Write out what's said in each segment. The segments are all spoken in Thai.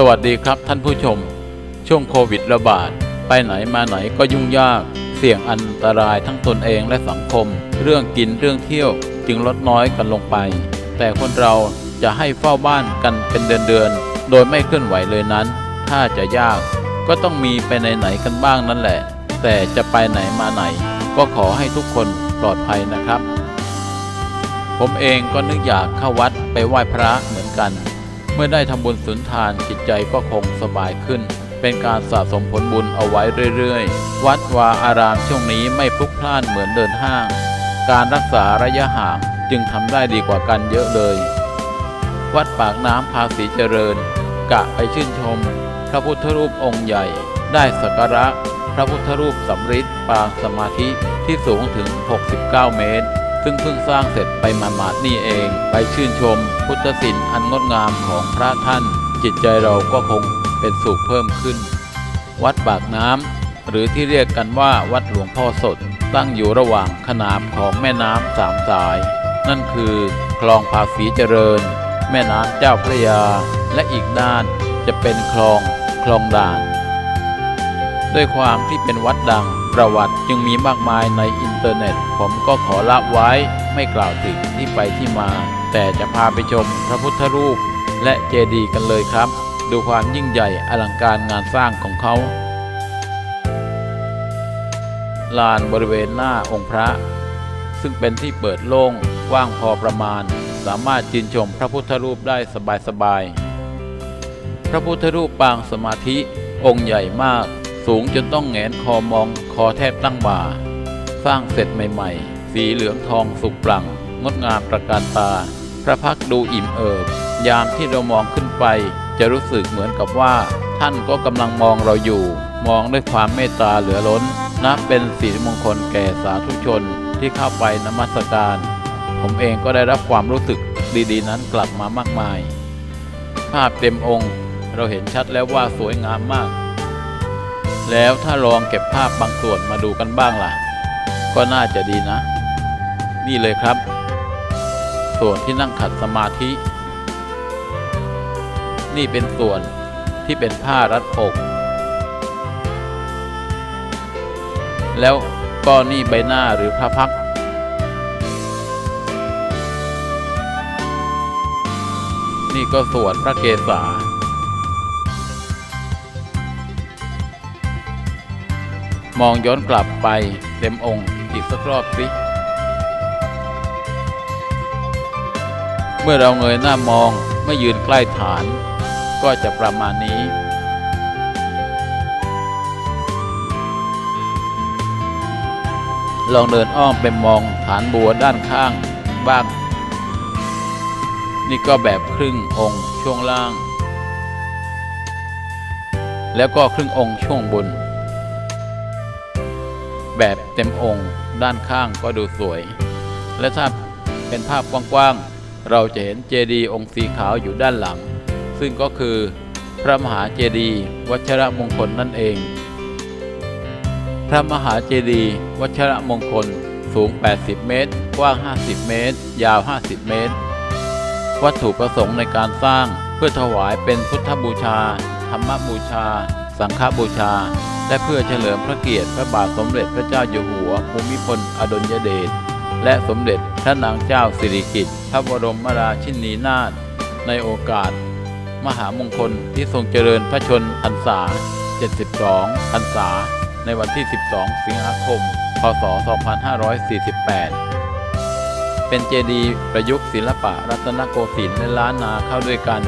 สวัสดีครับท่านผู้ชม ช่วงโควิดระบาด ไปไหนมาไหนก็ยุ่งยาก เสี่ยงอันตรายทั้งตนเองและสังคม เรื่องกินเรื่องเที่ยวจึงลดน้อยกันลงไป แต่คนเราจะให้เฝ้าบ้านกันเป็นเดือนๆ โดยไม่เคลื่อนไหวเลยนั้น ถ้าจะยากก็ต้องมีไปไหนๆกันบ้างนั่นแหละ แต่จะไปไหนมาไหน ก็ขอให้ทุกคนปลอดภัยนะครับ ผมเองก็นึกอยากเข้าวัดไปไหว้พระเหมือนกัน เมื่อได้ทำบุญสุนทานจิตใจก็คงสบายขึ้น เป็นการสะสมผลบุญเอาไว้เรื่อยๆ วัดวาอารามช่วงนี้ไม่พลุกพล่านเหมือนเดินห้าง การรักษาระยะห่างจึงทำได้ดีกว่ากันเยอะเลย วัดปากน้ำภาษีเจริญ กะไปชื่นชม พระพุทธรูปองค์ใหญ่ ได้สักการะพระพุทธรูปสำริดปางสมาธิที่สูงถึง 69 เมตร ซึ่งเพิ่งสร้างเสร็จไปมาหมาดๆนี่เอง ไปชื่นชม พุทธศิลป์อันงดงามของพระท่าน จิตใจเราก็คงเป็นสุขเพิ่มขึ้น วัดปากน้ำหรือที่เรียกกันว่าวัดหลวงพ่อสด ตั้งอยู่ระหว่างขนามของแม่น้ำสามสาย นั่นคือคลองภาษีเจริญ แม่น้ำเจ้าพระยา และอีกด้านจะเป็นคลองคลองด่าน ด้วยความที่เป็นวัดดัง ประวัติจึงมีมากมายในอินเทอร์เน็ต ผมก็ขอละไว้ไม่กล่าวถึงที่ไปที่มา แต่จะพาไปชมพระพุทธรูป และเจดีย์กันเลยครับ ดูความยิ่งใหญ่อลังการงานสร้างของเขา ลานบริเวณหน้าองค์พระ ซึ่งเป็นที่เปิดโล่งกว้างพอประมาณ สามารถจินชมพระพุทธรูปได้สบายๆพระพุทธรูปปางสมาธิองค์ใหญ่มาก สูงจนต้องแงนคอมองคอแทบตั้งบ่า สร้างเสร็จใหม่ๆ สีเหลืองทองสุกปลั่งงดงามประการตา พระพักดูอิ่มเอิบ ยามที่เรามองขึ้นไป จะรู้สึกเหมือนกับว่า ท่านก็กำลังมองเราอยู่ มองด้วยความเมตตาเหลือล้น นับเป็นสิริมงคลแก่สาธุชนที่เข้าไปนมัสการ ผมเองก็ได้รับความรู้สึกดีๆ นั้นกลับมามากมาย ภาพเต็มองค์เราเห็นชัดแล้วว่าสวยงามมาก แล้วถ้าลองเก็บภาพบางส่วนมาดูกันบ้างล่ะ ก็น่าจะดีนะ นี่เลยครับ ส่วนที่นั่งขัดสมาธิ นี่เป็นส่วนที่เป็นผ้ารัดอก แล้วก็นี่ใบหน้าหรือพระพัก นี่ก็ส่วนพระเกศา มองย้อนกลับไปเต็มองค์อีกสักรอบสิ เมื่อเราเงยหน้ามองเมื่อยืนใกล้ฐาน ก็จะประมาณนี้ ลองเดินอ้อมไปมองฐานบัวด้านข้างบ้าง นี่ก็แบบครึ่งองค์ช่วงล่าง แล้วก็ครึ่งองค์ช่วงบน แบบเต็มองค์ด้านข้างก็ดูสวย และถ้าเป็นภาพกว้างๆ เราจะเห็นเจดีย์องค์สีขาวอยู่ด้านหลัง ซึ่งก็คือพระมหาเจดีย์วัชรมงคลนั่นเอง พระมหาเจดีย์วัชรมงคลสูง 80 เมตร กว้าง 50 เมตร ยาว 50 เมตร วัตถุประสงค์ในการสร้างเพื่อถวายเป็นพุทธบูชา ธรรมบูชา สังฆบูชา และเพื่อเฉลิมพระเกียรติพระบาทสมเด็จพระเจ้าอยู่หัวภูมิพลอดุลยเดชและสมเด็จพระนางเจ้าสิริกิติ์พระบรมราชินีนาถในโอกาส มหามงคลที่ทรงเจริญพระชนพรรษา 72 พรรษา ในวันที่ 12 สิงหาคม พศ 2548 เป็นเจดีย์ประยุกต์ศิลปะรัตนโกสินทร์และล้านนาเข้าด้วยกัน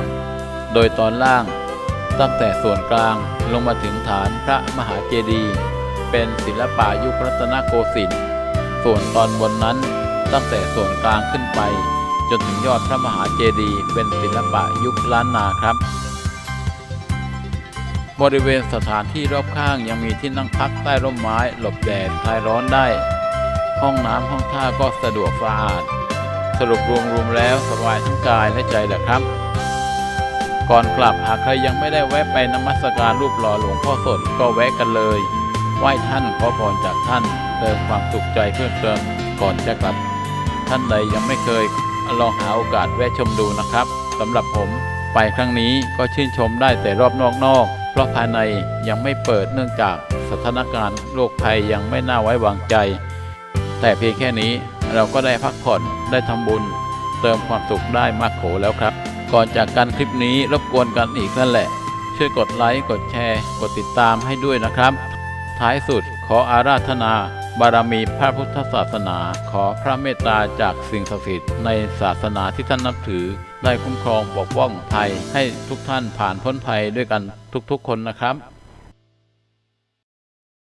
โดยตอนล่าง ตั้งแต่ส่วนกลางลงมาถึงฐานพระมหาเจดีย์เป็นศิลปะยุครัตนโกสินทร์ส่วนตอนบนนั้นตั้งแต่ส่วนกลางขึ้นไป จนถึงยอดพระมหาเจดีย์เป็นศิลปะยุคล้านนาครับ บริเวณสถานที่รอบข้างยังมีที่นั่งพักใต้ร่มไม้ หลบแดดคลายร้อนได้ ห้องน้ำห้องท่าก็สะดวกสะอาด สรุปรวมๆแล้วสบายทั้งกายและใจแหละครับ ก่อนกลับหากใครยังไม่ได้แวะไปนมัสการรูปหล่อหลวงพ่อสดก็แวะกันเลย ไหว้ท่านขอพรจากท่านเติมความสุขใจเพิ่มเติมก่อนจะกลับ ท่านใดยังไม่เคยลองหาโอกาสแวะชมดูนะครับสำหรับผมไปไปครั้งนี้ก็ชื่นชมได้แต่รอบนอกๆ เพราะภายในยังไม่เปิดเนื่องจากสถานการณ์โรคภัยยังไม่น่าไว้วางใจ แต่เพียงแค่นี้เราก็ได้พักผ่อนได้ทำบุญ เติมความสุขได้มากโขแล้วครับ ก่อนจากกันคลิปนี้รบกวนกันอีกนั่นแหละ ช่วยกดไลค์ กดแชร์ กดติดตามให้ด้วยนะครับ ท้ายสุดขออาราธนา บารมีพระพุทธศาสนา ขอพระเมตตาจากสิ่งศักดิ์สิทธิ์ในศาสนาที่ท่านนับถือ ได้คุ้มครองปกป้องภัยให้ทุกท่านผ่านพ้นภัยด้วยกันทุกๆคนนะครับ